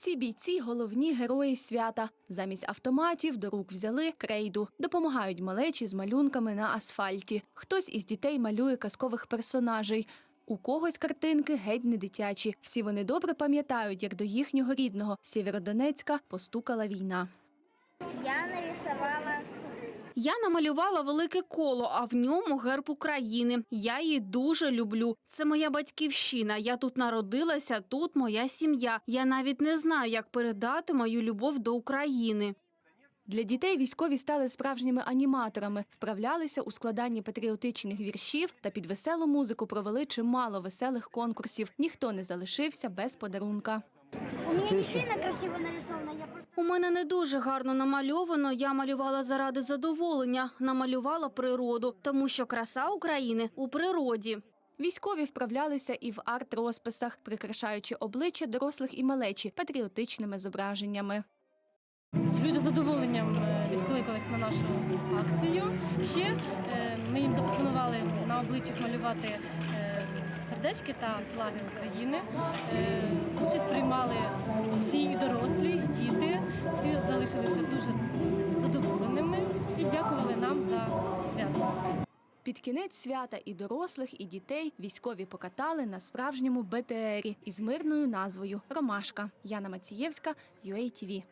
Ці бійці головні герої свята. Замість автоматів до рук взяли крейду, допомагають малечі з малюнками на асфальті. Хтось із дітей малює казкових персонажей. У когось картинки геть не дитячі. Всі вони добре пам'ятають, як до їхнього рідного Сєвєродонецька постукала війна. Я нарисовала Я намалювала велике коло, а в ньому герб України. Я її дуже люблю. Це моя батьківщина. Я тут народилася, тут моя сім'я. Я навіть не знаю, як передати мою любов до України. Для дітей військові стали справжніми аніматорами, вправлялися у складанні патріотичних віршів та під веселу музику провели чимало веселих конкурсів. Ніхто не залишився без подарунка. У меня не красиво. У мене не дуже гарно намальовано. Я малювала заради задоволення, намалювала природу, тому що краса України у природі. Військові вправлялися і в арт-розписах, прикрашаючи обличчя дорослих і малечі патріотичними зображеннями. Люди з задоволенням е, відкликались на нашу акцію. Ще е, ми їм запропонували на обличчях малювати е, сердечки та флаги України. Участь приймали всі задоволеними і дякували нам за свято. Під кінець свята і дорослих, і дітей військові покатали на справжньому БТРі із мирною назвою Ромашка. Яна Мацієвська, UATV.